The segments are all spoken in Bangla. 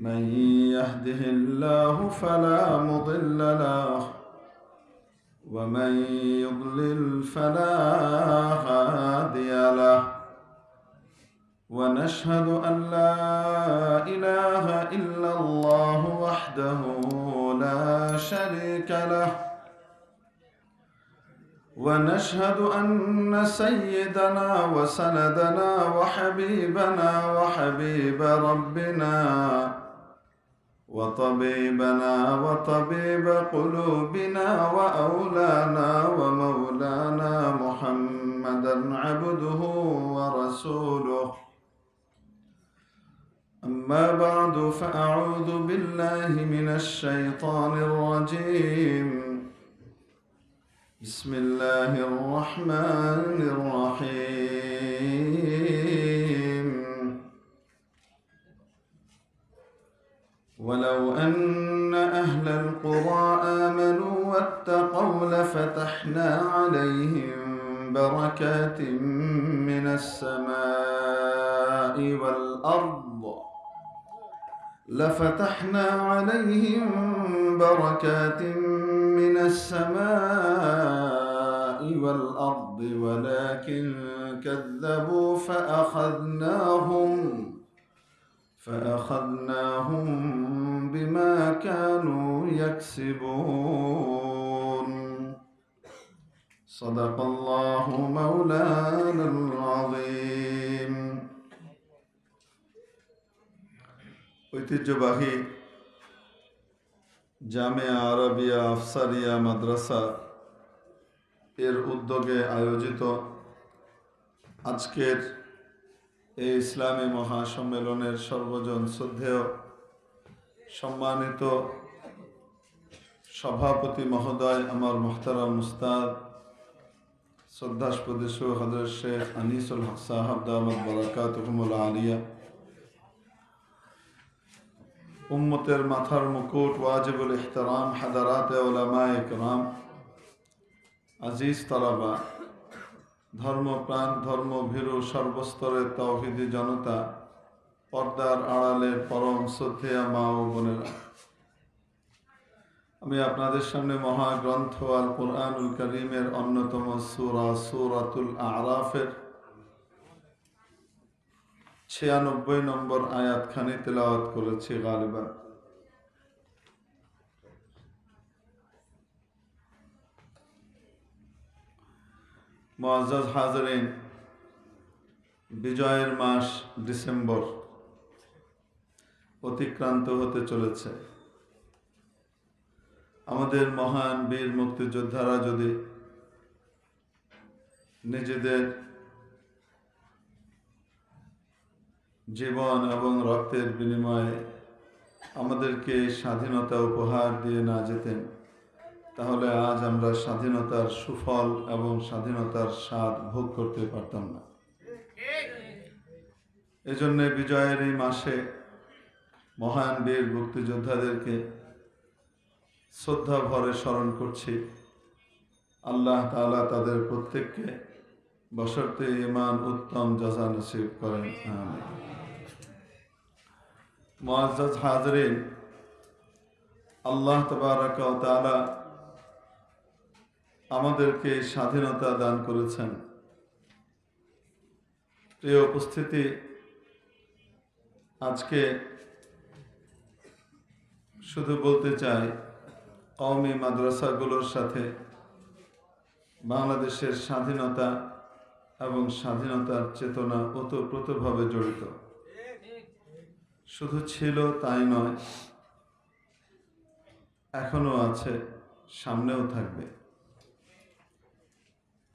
من يهده الله فلا مضل له ومن يضلل فلا هادي له ونشهد أن لا إله إلا الله وحده لا شريك له ونشهد أن سيدنا وسندنا وحبيبنا وحبيب ربنا وطبيبنا وطبيب قلوبنا وأولانا ومولانا محمدا عبده ورسوله. أما بعد فأعوذ بالله من الشيطان الرجيم. بسم الله الرحمن الرحيم. ولو أن أهل القرى آمنوا واتقوا لفتحنا عليهم بركات من السماء والأرض. لفتحنا عليهم بركات من السماء والأرض ولكن كذبوا فأخذناهم. فأخذناهم بما كانوا يكسبون صدق الله مولانا العظيم ঐতিহ্যবাহী জামিয়া আরবিয়া আফসারিয়া মাদ্রাসা এর উদ্যোগে আয়োজিত আজকের এই ইসলামী মহাসম্মেলনের সর্বজন শ্রদ্ধেয় সম্মানিত সভাপতি মহোদয় আমার মোহতারাম মুস্তাদ শ্রদ্ধাস্পদ হজরত শেখ আনিসুল হক সাহাব দামদ বরাকাত আলিয়া। উম্মতের মাথার মুকুট, ওয়াজিবুল ইহতারাম, হাদারাত ওলামা একরাম আজিজ তালাবা ধর্মপ্রাণ ধর্মভীরু সর্বস্তরের তৌহিদি জনতা, পর্দার আড়ালের পরম শ্রদ্ধেয়া মা ও বোনেরা। আমি আপনাদের সামনে মহাগ্রন্থ আল কোরআনুল করিমের অন্যতম সুরা, সুরাতুল আরাফের ছিয়ানব্বই নম্বর আয়াতখানি তেলাওয়াত করেছি গালিবা মজাজ হাজারিন, বিজয়ের মাস ডিসেম্বর অতিক্রান্ত হতে চলেছে। আমাদের মহান বীর মুক্তিযোদ্ধারা যদি নিজেদের জীবন এবং রক্তের বিনিময়ে আমাদেরকে স্বাধীনতা উপহার দিয়ে না যেতেন তাহলে আজ আমরা স্বাধীনতার সুফল এবং স্বাধীনতার স্বাদ ভোগ করতে পারতাম না। এজন্যে বিজয়ের এই মাসে মহান বীর মুক্তিযোদ্ধাদেরকে শ্রদ্ধা ভরে স্মরণ করছি। আল্লাহ তালা তাদের প্রত্যেককে বসরতে ইমান উত্তম যজা নসিব করেন। মুআজ্জাজ হাজরিন, আল্লাহ তবারক আমাদেরকে স্বাধীনতা দান করেছেন। প্রিয় উপস্থিতি, আজকে শুধু বলতে চাই, কওমি মাদ্রাসাগুলোর সাথে বাংলাদেশের স্বাধীনতা এবং স্বাধীনতার চেতনা ওতপ্রোতভাবে জড়িত। শুধু ছিল তাই নয়, এখনও আছে, সামনেও থাকবে।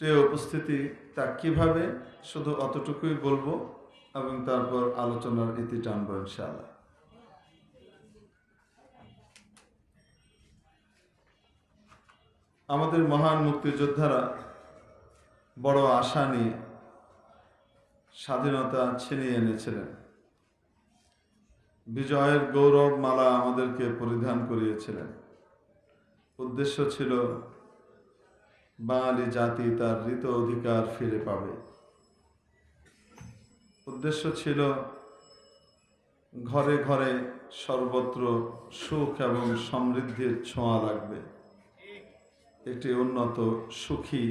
প্রিয় উপস্থিতি তা কীভাবে? শুধু অতটুকুই বলব এবং তারপর আলোচনার ইতি টানবো ইনশাআল্লাহ। আমাদের মহান মুক্তিযোদ্ধারা বড় আশা নিয়ে স্বাধীনতা ছিনিয়ে এনেছিলেন। বিজয়ের গৌরব মালা আমাদেরকে পরিধান করিয়েছিলেন। উদ্দেশ্য ছিল বাঙালি জাতি তার ঋত অধিকার ফিরে পাবে। উদ্দেশ্য ছিল ঘরে ঘরে সর্বত্র সুখ এবং সমৃদ্ধির ছোঁয়া লাগবে। একটি উন্নত, সুখী,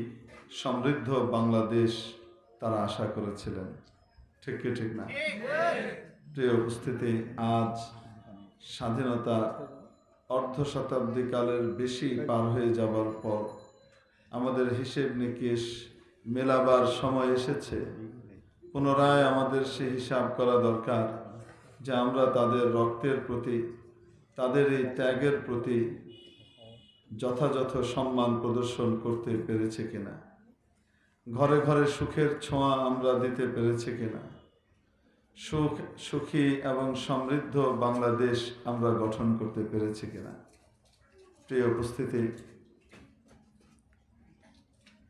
সমৃদ্ধ বাংলাদেশ তারা আশা করেছিলেন। ঠিক কি, ঠিক না? প্রিয় উপস্থিতি, আজ স্বাধীনতা অর্ধ শতাব্দী কালের বেশি পার হয়ে যাবার পর আমাদের হিসেব নিকেশ মেলাবার সময় এসেছে। পুনরায় আমাদের সে হিসাব করা দরকার যে আমরা তাদের রক্তের প্রতি, তাদের এই ত্যাগের প্রতি যথাযথ সম্মান প্রদর্শন করতে পেরেছে কিনা? ঘরে ঘরে সুখের ছোঁয়া আমরা দিতে পেরেছি কিনা? সুখ, সুখী এবং সমৃদ্ধ বাংলাদেশ আমরা গঠন করতে পেরেছি কিনা? প্রিয় উপস্থিতি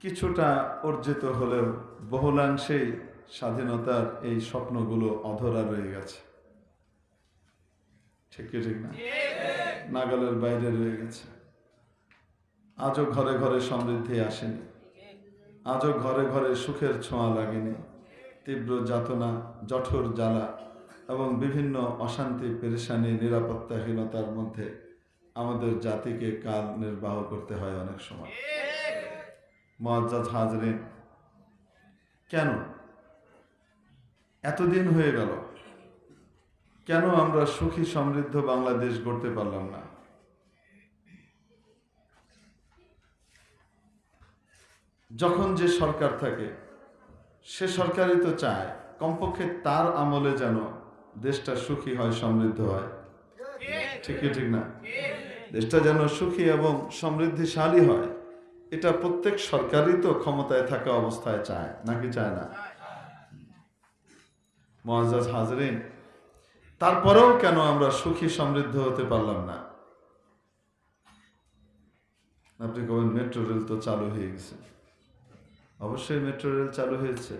কিছুটা অর্জিত হলেও বহুলাংশেই স্বাধীনতার এই স্বপ্নগুলো অধরা রয়ে গেছে। ঠিক কি, ঠিক না? নাগালের বাইরে রয়ে গেছে। আজও ঘরে ঘরে সমৃদ্ধি আসেনি। আজও ঘরে ঘরে সুখের ছোঁয়া লাগেনি। তীব্র যাতনা, জঠর জ্বালা এবং বিভিন্ন অশান্তি, পেরেশানি, নিরাপত্তাহীনতার মধ্যে আমাদের জাতিকে কাল নির্বাহ করতে হয় অনেক সময়। মজ্জাজ হাজরে। কেন? এতদিন হয়ে গেল। কেন আমরা সুখী সমৃদ্ধ বাংলাদেশ গড়তে পারলাম না? যখন যে সরকার থাকে, সে সরকারই তো চায়, কমপক্ষে তার আমলে যেন দেশটা সুখী হয়, সমৃদ্ধ হয়। ঠিকই ঠিক না? দেশটা যেন সুখী এবং সমৃদ্ধিশালী হয়। এটা প্রত্যেক সরকারই তো ক্ষমতায় থাকা অবস্থায় চায়, নাকি চায় না? মহাজাজ হাজরিন, তারপরেও কেন আমরা সুখী সমৃদ্ধ হতে পারলাম না? আপনি কবেন মেট্রো রেল তো চালু হয়ে গেছে। অবশ্যই মেট্রো রেল চালু হয়েছে।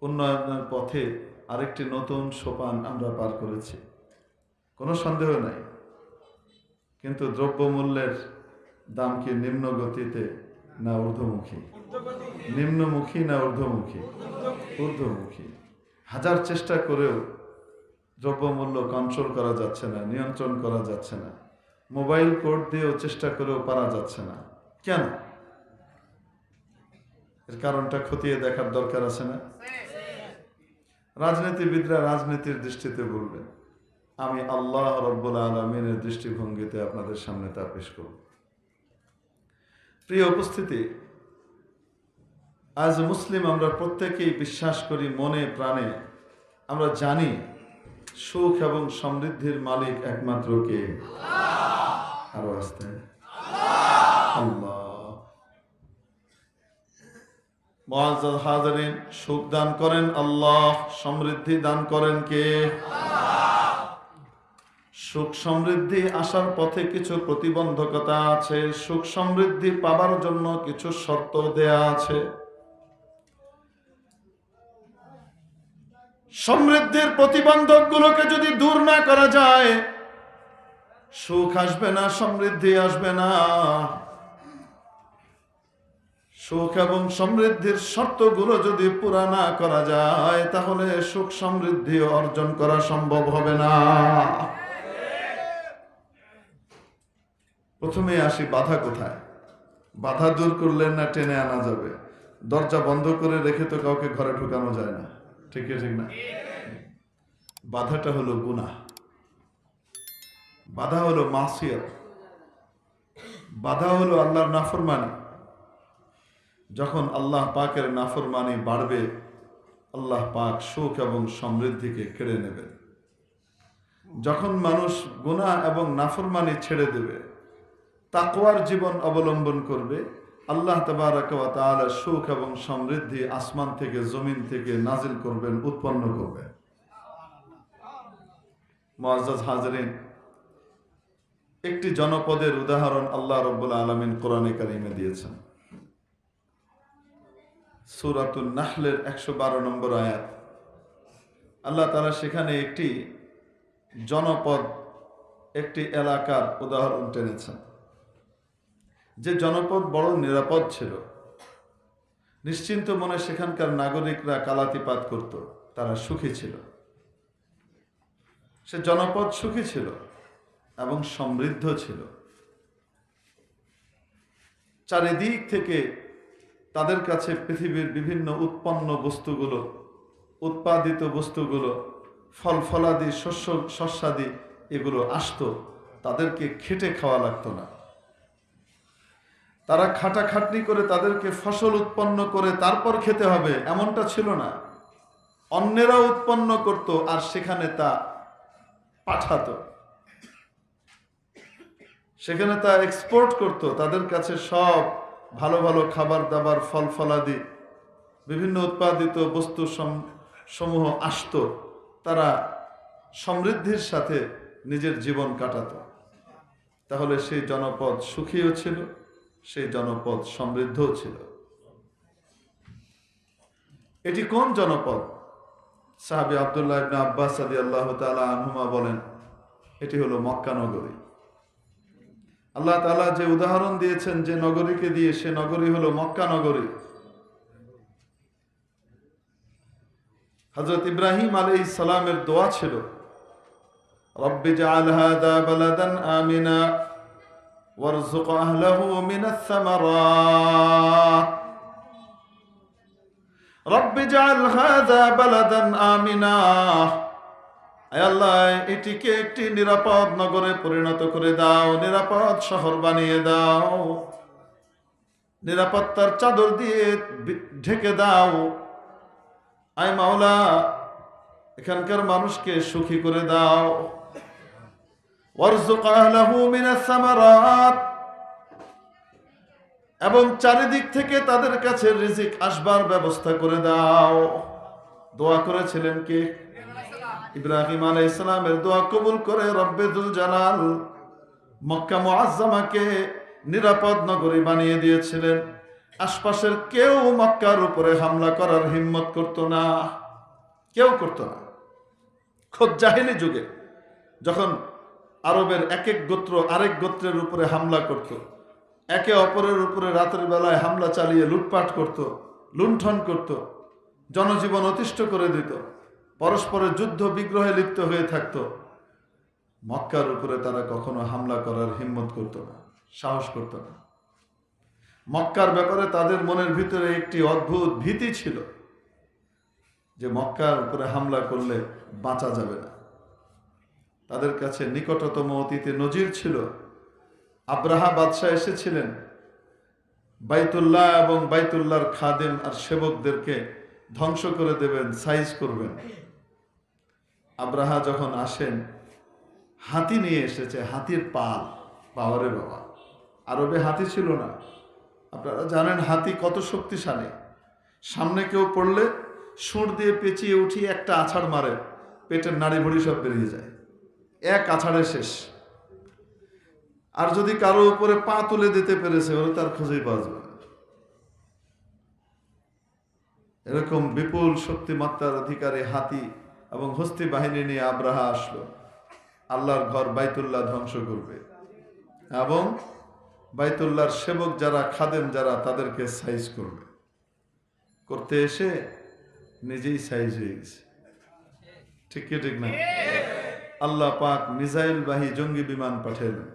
উন্নয়নের পথে আরেকটি নতুন সোপান আমরা পার করেছি। কোনো সন্দেহ নাই। কিন্তু দ্রব্যমূল্যের দাম কি নিম্ন গতিতে না ঊর্ধ্বমুখী। নিম্নমুখী না ঊর্ধ্বমুখী? ঊর্ধ্বমুখী। হাজার চেষ্টা করেও দ্রব্যমূল্য কন্ট্রোল করা যাচ্ছে না, নিয়ন্ত্রণ করা যাচ্ছে না। মোবাইল কোড দিয়েও চেষ্টা করেও পারা যাচ্ছে না। কেন? এর কারণটা খতিয়ে দেখার দরকার আছে না? রাজনীতিবিদরা রাজনীতির দৃষ্টিতে বলবেন, আমি আল্লাহ রব্বুল আলমিনের দৃষ্টিভঙ্গিতে আপনাদের সামনে তা পেশ করব। প্রিয় উপস্থিতি, আজ মুসলিম আমরা প্রত্যেকেই বিশ্বাস করি মনে প্রাণে। আমরা জানি সুখ এবং সমৃদ্ধির মালিক একমাত্র কে? আরও আসতে। আল্লাহ। সুখ দান করেন আল্লাহ, সমৃদ্ধি দান করেন কে? সুখ সমৃদ্ধি আসার পথে কিছু প্রতিবন্ধকতা আছে। সুখ সমৃদ্ধি পাবার জন্য কিছু শর্ত দেয়া আছে। সমৃদ্ধির প্রতিবন্ধকগুলোকে যদি দূর না করা যায়, সুখ আসবে না, সমৃদ্ধি আসবে না। সুখ এবং সমৃদ্ধির শর্তগুলো যদি পুরা না করা যায়, তাহলে সুখ সমৃদ্ধি অর্জন করা সম্ভব হবে না। প্রথমে আসি, বাধা কোথায়? বাধা দূর করলে না টেনে আনা যাবে? দরজা বন্ধ করে রেখে তো কাউকে ঘরে ঢুকানো যায় না। ঠিক ঠিক না? বাধাটা হলো গুনাহ। বাধা হলো মাসিয়ত। বাধা হলো আল্লাহর নাফরমানি। যখন আল্লাহ পাকের নাফরমানি বাড়বে, আল্লাহ পাক সুখ এবং সমৃদ্ধিকে কেড়ে নেবেন। যখন মানুষ গুনাহ এবং নাফরমানি ছেড়ে দেবে তাকওয়ার জীবন অবলম্বন করবে। আল্লাহ তালা সুখ এবং সমৃদ্ধি আসমান থেকে, জমিন থেকে নাজিল করবেন, উৎপন্ন করবেন। হাজরিন, একটি জনপদের উদাহরণ আল্লাহ রব্বুল আলমিন কোরআনে কারিমে দিয়েছেন। সুরাতুল নাহলের একশো বারো নম্বর আয়াত। আল্লাহ তারা সেখানে একটি জনপদ, একটি এলাকার উদাহরণ টেনেছেন। যে জনপদ বড় নিরাপদ ছিল। নিশ্চিন্ত মনে সেখানকার নাগরিকরা কালাতিপাত করত, তারা সুখী ছিল। সে জনপদ সুখী ছিল এবং সমৃদ্ধ ছিল। চারিদিক থেকে তাদের কাছে পৃথিবীর বিভিন্ন উৎপন্ন বস্তুগুলো, উৎপাদিত বস্তুগুলো, ফল ফলাদি, শস্য শস্যাদি, এগুলো আসতো, তাদেরকে খেটে খাওয়া লাগতো না। তারা খাটাখাটনি করে তাদেরকে ফসল উৎপন্ন করে তারপর খেতে হবে, এমনটা ছিল না। অন্যেরা উৎপন্ন করত আর সেখানে তা পাঠাতো। সেখানে তা এক্সপোর্ট করত। তাদের কাছে সব ভালো ভালো খাবার দাবার, ফল ফলাদি, বিভিন্ন উৎপাদিত বস্তু সম- সমূহ আসতো। তারা সমৃদ্ধির সাথে নিজের জীবন কাটাতো। তাহলে সেই জনপদ সুখীও ছিল সেই জনপদ সমৃদ্ধও ছিল। এটি কোন জনপদ? সাহাবি আবদুল্লাহ ইবনে আব্বাস আদি আল্লাহ তালা আনহুমা বলেন, এটি হলো মক্কা নগরী। আল্লাহ তালা যে উদাহরণ দিয়েছেন যে নগরীকে দিয়ে, সে নগরী হলো মক্কা নগরী। হজরত ইব্রাহিম আলী সালামের দোয়া ছিল, রব্বি জাআল হাদা বালাদান আমিনা ওয়ারযুক আহলাহু মিনাস সামারাত রব্বি জাআল হাদা বালাদান আমিনা আয় আল্লাহ, এটিকে একটি নিরাপদ নগরে পরিণত করে দাও, নিরাপদ শহর বানিয়ে দাও। নিরাপত্তার চাদর দিয়ে ঢেকে দাও। আয় মাওলা, এখানকার মানুষকে সুখী করে দাও। ওয়ারযুক আহলাহু মিনাস সামারাত। এবং চারিদিক থেকে তাদের কাছে রিজিক আসবার ব্যবস্থা করে দাও। দোয়া করেছিলেন কে? ইব্রাহিম আলাই ইসলামের দোয়া কবুল করে রব্বেদুল জালাল মক্কা মুআজ্জামাকে নিরাপদ নগরী বানিয়ে দিয়েছিলেন। আশপাশের কেউ মক্কার উপরে হামলা করার হিম্মত করত না। কেউ করত না। খোদ জাহিলি যুগে যখন আরবের এক এক গোত্র আরেক গোত্রের উপরে হামলা করত। একে অপরের উপরে রাতের বেলায় হামলা চালিয়ে লুটপাট করত, লুণ্ঠন করত, জনজীবন অতিষ্ঠ করে দিত, পরস্পরের যুদ্ধ বিগ্রহে লিপ্ত হয়ে থাকত। মক্কার উপরে তারা কখনো হামলা করার হিম্মত করত না, সাহস করত না। মক্কার ব্যাপারে তাদের মনের ভিতরে একটি অদ্ভুত ভীতি ছিল যে মক্কার উপরে হামলা করলে বাঁচা যাবে না। তাদের কাছে নিকটতম অতীতে নজির ছিল। আব্রাহা বাদশাহ এসেছিলেন। বাইতুল্লাহ এবং বাইতুল্লাহর খাদেম আর সেবকদেরকে ধ্বংস করে দেবেন, সাইজ করবেন। আব্রাহা যখন আসেন, হাতি নিয়ে এসেছে, হাতির পাল। বাবারে বাবা, আরবে হাতি ছিল না। আপনারা জানেন, হাতি কত শক্তিশালী। সামনে কেউ পড়লে সুর দিয়ে পেঁচিয়ে উঠিয়ে একটা আছাড় মারে, পেটের নাড়ি ভুড়ি সব বেরিয়ে যায়। এক আছাড়ে শেষ। আর যদি কারও উপরে পা তুলে দিতে পেরেছে, ওরা তার খুঁজেই যাবে এরকম বিপুল শক্তিমাত্রার অধিকারী হাতি এবং হস্তি বাহিনী নিয়ে আব্রাহা আসলো। আল্লাহর ঘর বাইতুল্লাহ ধ্বংস করবে। এবং বাইতুল্লাহর সেবক যারা, খাদেম যারা, তাদেরকে সাইজ করবে। করতে এসে নিজেই সাইজ হয়ে গেছে। ঠিক কি, ঠিক না? আল্লাহ পাক মিসাইল বাহী জঙ্গি বিমান পাঠালেন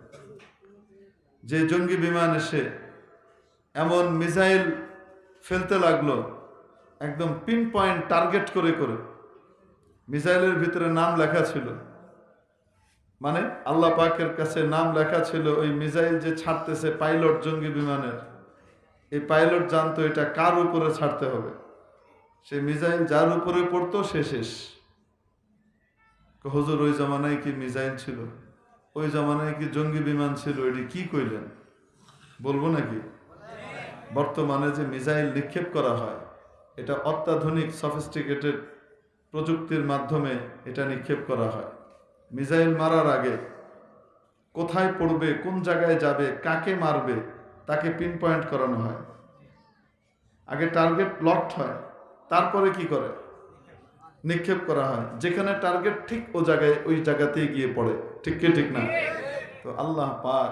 যে জঙ্গি বিমান এসে এমন মিসাইল ফেলতে লাগল, একদম পিন পয়েন্ট টার্গেট করে করে। মিসাইলের ভিতরে নাম লেখা ছিল। মানে আল্লাহ পাকের কাছে নাম লেখা ছিল ওই মিসাইল যে ছাড়তেছে পাইলট জঙ্গি বিমানের। এই পাইলট জানতো এটা কার উপরে ছাড়তে হবে। সে মিসাইল যার উপরে পড়তো সে শেষ। হজুর, ওই জামানায় কি মিজাইল ছিল? ওই জামানায় কি জঙ্গি বিমান ছিল? এটি কি কইলেন? বলব নাকি? বর্তমানে যে মিজাইল নিক্ষেপ করা হয়, এটা অত্যাধুনিক সফিস্টিকেটেড প্রযুক্তির মাধ্যমে এটা নিক্ষেপ করা হয়। মিজাইল মারার আগে কোথায় পড়বে, কোন জায়গায় যাবে, কাকে মারবে, তাকে পিন পয়েন্ট করানো হয়। আগে টার্গেট লকড হয়, তারপরে কি করে? নিক্ষেপ করা হয়। যেখানে টার্গেট ঠিক ও জায়গায় ওই জায়গাতেই গিয়ে পড়ে। ঠিক কি, ঠিক না? তো আল্লাহ পাক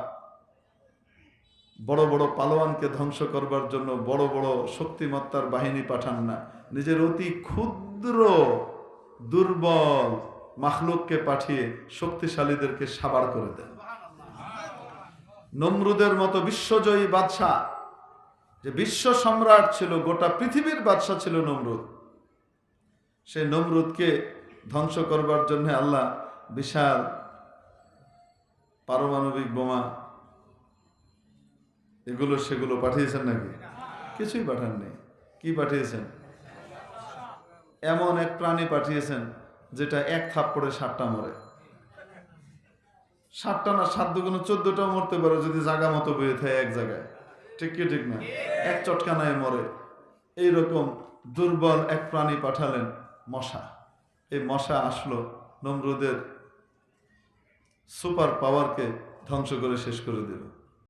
বড় বড় পালোয়ানকে ধ্বংস করবার জন্য বড় বড় শক্তিমত্তার বাহিনী পাঠান না। নিজের অতি ক্ষুদ্র, দুর্বল মাখলুককে পাঠিয়ে শক্তিশালীদেরকে সাবার করে দেন। নমরুদের মতো বিশ্বজয়ী বাদশাহ, যে বিশ্ব সম্রাট ছিল, গোটা পৃথিবীর বাদশাহ ছিল নমরুদ। সেই নমরুদকে ধ্বংস করবার জন্য আল্লাহ বিশাল পারমাণবিক বোমা এগুলো সেগুলো পাঠিয়েছেন নাকি? কিছুই পাঠাননি কি পাঠিয়েছেন? এমন এক প্রাণী পাঠিয়েছেন যেটা এক থাপ্পড়ে সাতটা মরে। সাতটা না সাত দুগুণ চোদ্দটাও মরতে পারে যদি জাগা মতো বয়ে থাকে এক জায়গায়। ঠিক কি ঠিক না? এক চটকানায় মরে। এইরকম দুর্বল এক প্রাণী পাঠালেন। মশা। এই মশা আসলো নমরুদের সুপার পাওয়ারকে ধ্বংস করে শেষ করে দিল।